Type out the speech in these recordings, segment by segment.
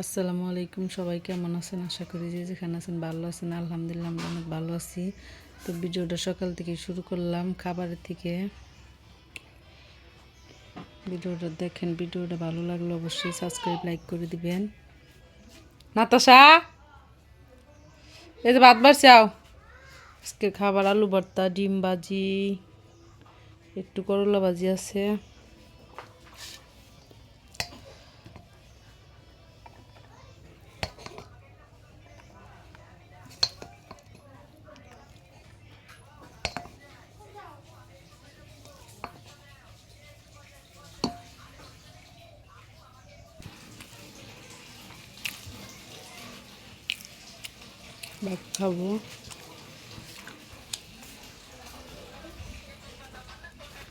আসসালামু আলাইকুম, সবাই কেমন আছেন? আশা করি যে যেখানে আছেন ভালো আছেন। আলহামদুলিল্লাহ আমরা অনেক ভালো আছি। তো ভিডিওটা সকাল থেকে শুরু করলাম, খাবারের থেকে। ভিডিওটা দেখেন, ভিডিওটা ভালো লাগলে অবশ্যই সাবস্ক্রাইব লাইক করে দিবেন। নাতাশা! এই যে ভাত বাড়ছাও আজকে খাবার আলু ভর্তা, ডিম ভাজি, একটু করলা ভাজি আছে। ভাত খাব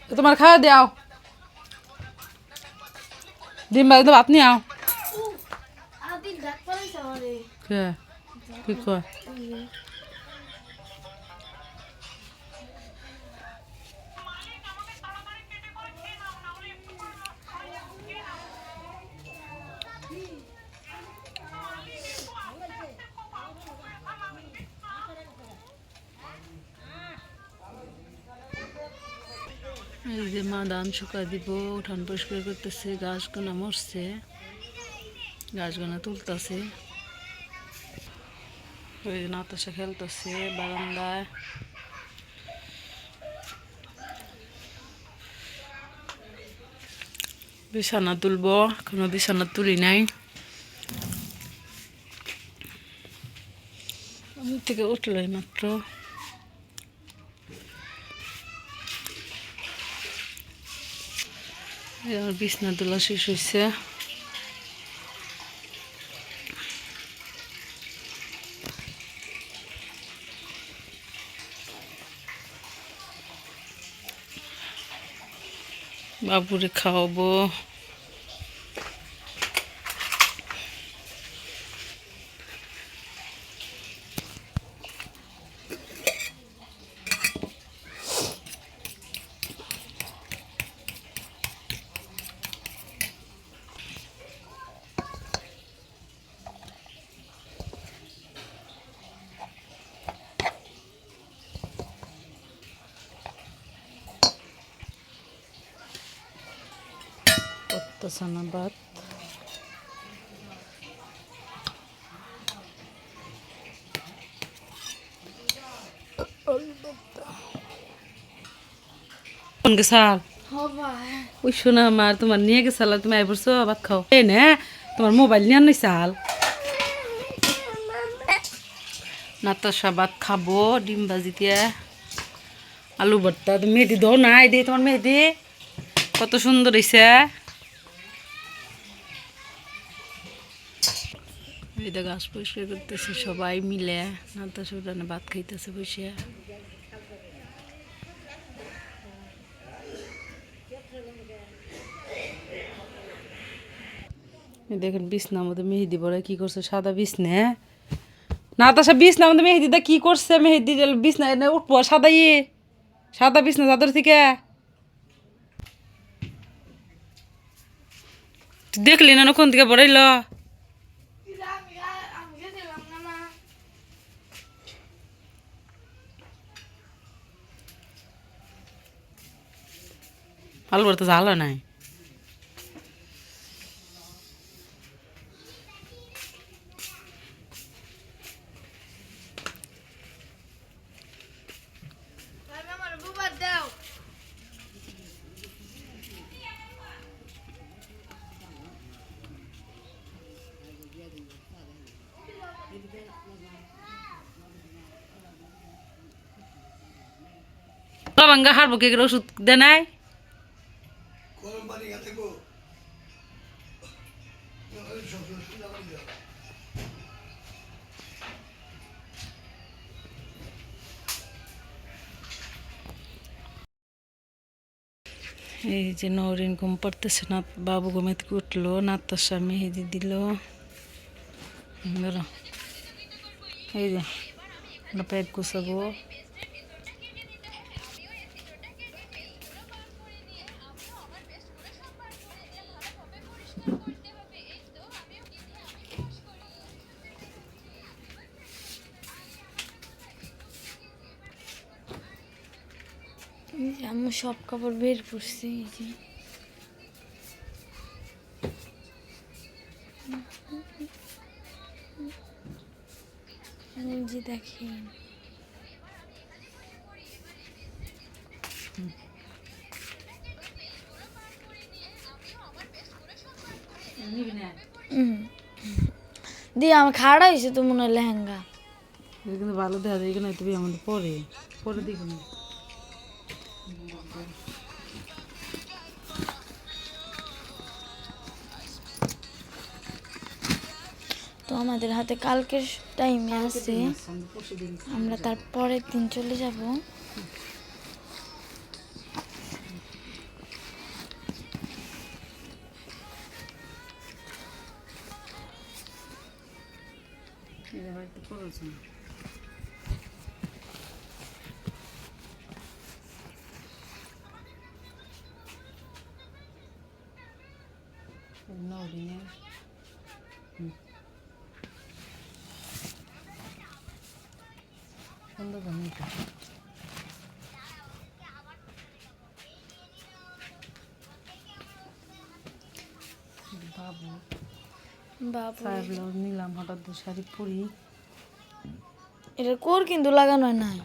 এ তোমার খাওয়া দাও ডিম বাজি তো ভাত নিয়ে আও। কি? কয়? এই যে মা ধান শুকা দিব, উঠান পরিষ্কার করতেছে গাছ গোনা মরছে গাছ গোনা তুলতেছে। ওই যে নাতাশা খেলতেছে বারান্দায়। বিছানা তুলবো, এখনও বিছানা তুলি নাই। আমি থেকে উঠলোই মাত্র। আমার বিছনা তোলা শেষ হয়েছে বাবুরে খাওয়াবো করতেছে না ভাত কোন গেছাল হবা ওই শোনা আমার তোমার নিয়ে গেছাল আর তুমি আই পড়ছো ভাত খাও এই নে তোমার মোবাইল নিয়ে আনই চাল নাতাশা ভাত খাব ডিম ভাজি দিয়ে আলু ভর্তা তো মেহেদি দাও নাই দে তোমার মেহেদি কত সুন্দর হয়েছে এই তো গাছ পরিষ্কার করতেছে, সবাই মিলে নাতাশা উঠানে ভাত খাইতেছে বসে দেখেন বিছনার মধ্যে মেহেদি বড় কি করছে, সাদা বিছনে নাতাশা বিছনার মধ্যে মেহেদিটা কি করছে, মেহেদি বিছনা এনে উঠবো, সাদা ইয়ে সাদা বিছনা চাদর থেকে। দেখলি না কোন থেকে বড়াইল আমি আমি গেছিলাম না না আলু তো জ্বালা নাই লবঙ্গা হারবো কে ওষুধ দে এই যে নরিন ঘুম পড়তেছে না বাবু ঘুমে থেকে উঠল নাতাশা মেহেদি দিল। ধরো, এই যে, আমরা প্যাক গুছাবো। সব কাপড় বের করছি, এই যে। যে দেখেন। দিয়ে আমার খাড়া হয়েছে তো মনে হয় লেহেঙ্গা। কিন্তু ভালো দেখা যায় এখানে তুমি আমাদের পরে পরে দেখুন। তো আমাদের হাতে কালকের টাইমে আছে। আমরা তার পরের দিন চলে যাব। এটা বাড়িতে করেছে নদিনে সুন্দর বাবু। বাবু। সাহেব নিলাম হঠাৎ দু শাড়ি পরি। এটা কোর কিন্তু লাগানো হয় নাই।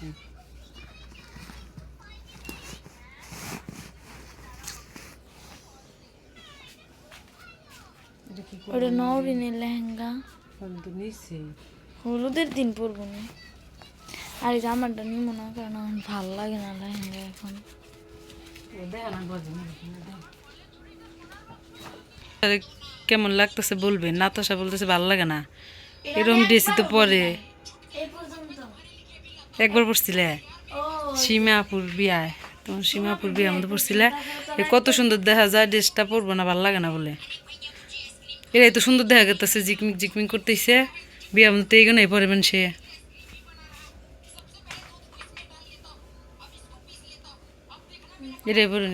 কি ওটা নরিনের লেহেঙ্গা। হলুদের দিন পরবো না। আর এই জামাটা নিব না কারণ আমার ভালো লাগে না লেহেঙ্গা এখন। আরে কেমন লাগতেছে বলবেন নাতাশা বলতেছে ভালো লাগে না। এরকম ড্রেসই তো পরে। একবার পড়ছিলে? সীমাপুর বিয়ায়। তোমার সীমাপুর বিয়ার মধ্যে পড়ছিলে? কত সুন্দর দেখা যায়, ড্রেসটা পরবো না, ভালো লাগে না বলে। এরা এত সুন্দর দেখা গেতেছে জিকমিক জিকমিক করতেছে। বিয়ার মধ্যে এই গানে পরবেন সে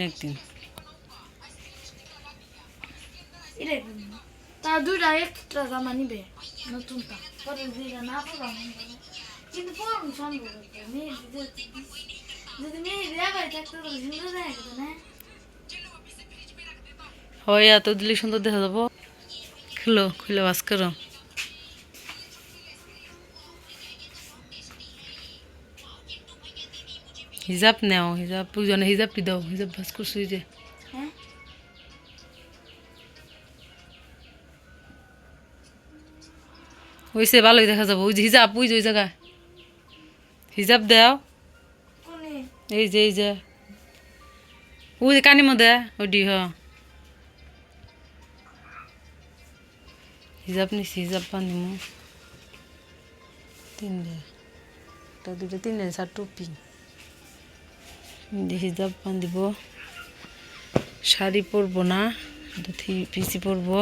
একদিন। যেত না হয় এত দিলে সুন্দর দেখা যাব খুলো খুলে বাস করো হিজাব নেও হিজাব প্রয়োজনে হিজাবটি দাও হিজাব বাস করছ যে হ্যাঁ হয়েছে ভালোই দেখা যাব ওই যে হিজাব ওই যে ওই জায়গায় হিজাব দাও। এই যে এই যে। ওই যে কানি মধ্যে ওডি হ। হিজাব নিছি হিজাব বান্ধিমু। তিনটে একটা দুটো তিনটে চার টুপি। হিজাব বান্ধিব। শাড়ি পরবো না ধুতি পিসি পরবো।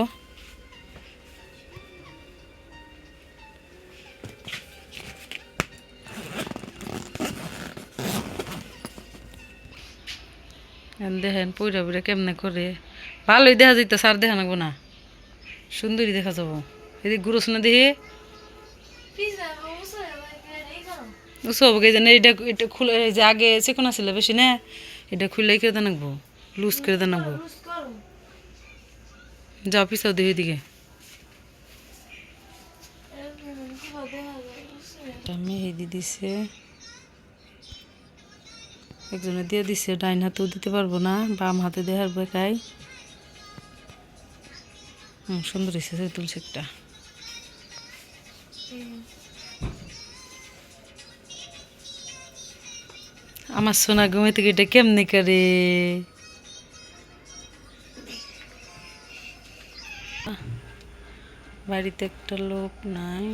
দেখেন পইরা পইরা কেমনে করে? ভালোই দেখা যাইতো সার দেখা নাগবো না। সুন্দরই দেখা যাব। এদিকে গুরুস না দেখি। সব গে জানে এটা এটা খুলে যে আগে চেকন আছিল বেশি না এটা খুলে করে দেন নাকবো লুজ করে দেন নাকবো যাও পিছাও দেখি এদিকে মেহেদি দিছে। একজনে দিয়ে দিছে, ডাইন হাতেও দিতে পারব না, বাম হাতে দেখার বেকাই হুম, সুন্দর হয়েছে তুলছে একটা আমার সোনা ঘুমে থেকে এটা কেমনে করে? বাড়িতে একটা লোক নাই।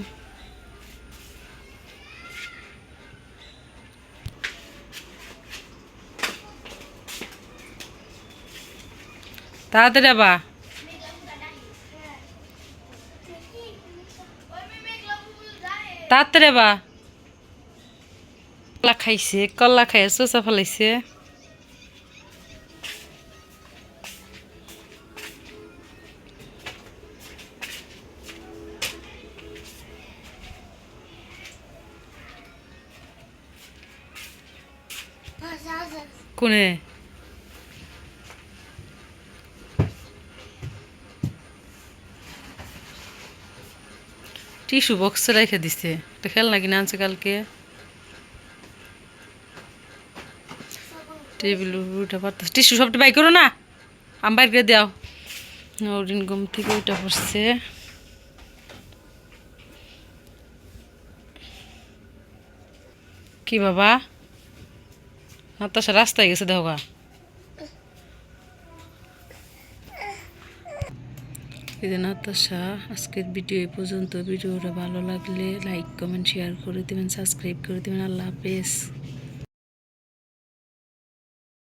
তাড়াতাড়ি আবা। তাড়াতাড়ি আবা। কলা খাইছে কলা খাই চোচা ফেলাইছে। কোনে? টিস্যু বক্সে রেখে দিছে। এটা খেলনা কিনে আনছে কালকে। টেবিল উঠে পারতেছে। টিস্যু সবটা বাই করো না। আম বাইর করে দাও। নরিন ঘুম থেকে ওইটা পড়ছে। কি বাবা? নাতাশা রাস্তায় গেছে দেখো গা দিন যে নাতাশা আজকের ভিডিও এই পর্যন্ত। ভিডিওটা ভালো লাগলে লাইক কমেন্ট শেয়ার করে দেবেন সাবস্ক্রাইব করে দেবেন। আল্লাহ হাফেজ।